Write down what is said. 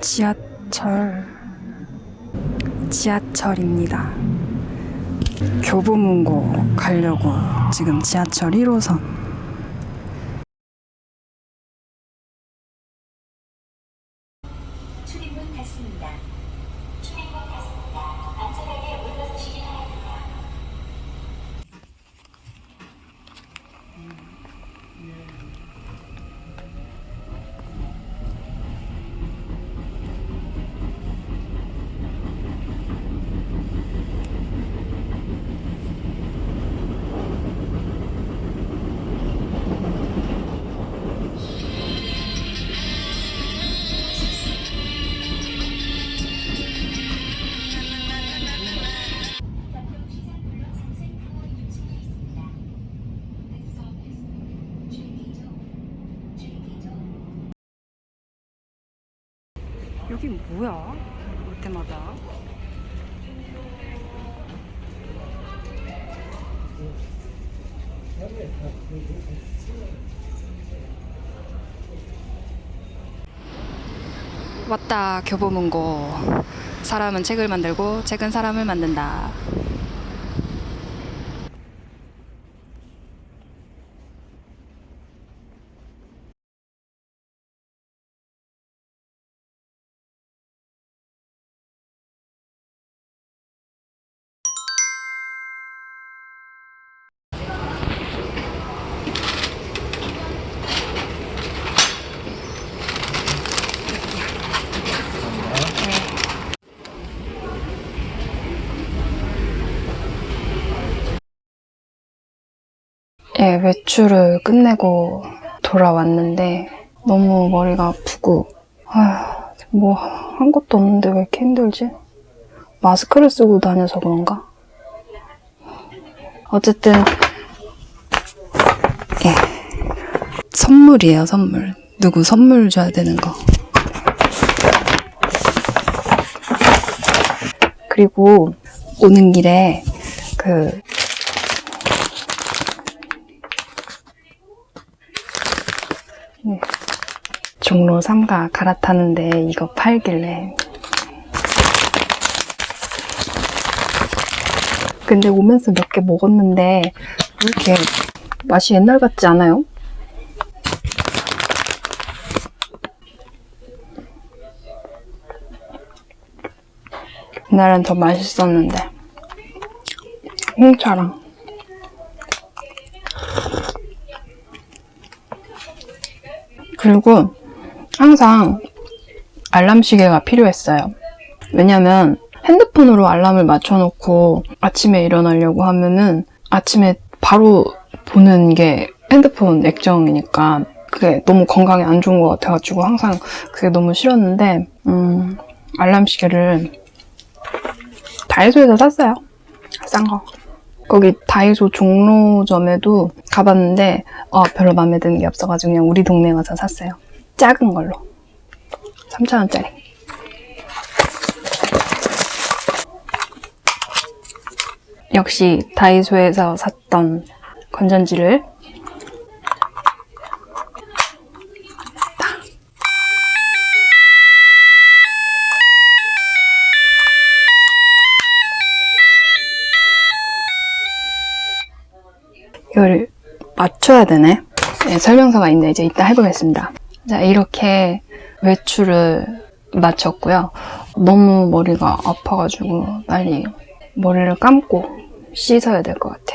지하철 지하철입니다. 교보문고 가려고 지금 지하철 1호선 여기 뭐야? 올 때마다. 왔다 교보문고. 사람은 책을 만들고 책은 사람을 만든다 예, 외출을 끝내고 돌아왔는데 너무 머리가 아프고 뭐한 것도 없는데 왜 이렇게 힘들지? 마스크를 쓰고 다녀서 그런가? 어쨌든 예 선물이에요 선물 누구 선물 줘야 되는 거 그리고 오는 길에 그 종로 3가 갈아타는데 이거 팔길래. 근데 오면서 몇 개 먹었는데 왜 이렇게 맛이 옛날 같지 않아요? 옛날엔 더 맛있었는데. 홍차랑. 그리고 항상 알람 시계가 필요했어요. 왜냐면 핸드폰으로 알람을 맞춰놓고 아침에 일어나려고 하면은 아침에 바로 보는 게 핸드폰 액정이니까 그게 너무 건강에 안 좋은 것 같아가지고 항상 그게 너무 싫었는데 음, 알람 시계를 다이소에서 샀어요. 싼 거. 거기 다이소 종로점에도 가봤는데 어, 별로 마음에 드는 게 없어가지고 그냥 우리 동네 가서 샀어요. 작은 걸로. 3,000원짜리. 역시 다이소에서 샀던 건전지를 이거를 맞춰야 되네. 네, 설명서가 있는데 이제 이따 해보겠습니다. 자, 이렇게 외출을 마쳤고요. 너무 머리가 아파가지고 빨리 머리를 감고 씻어야 될 것 같아요.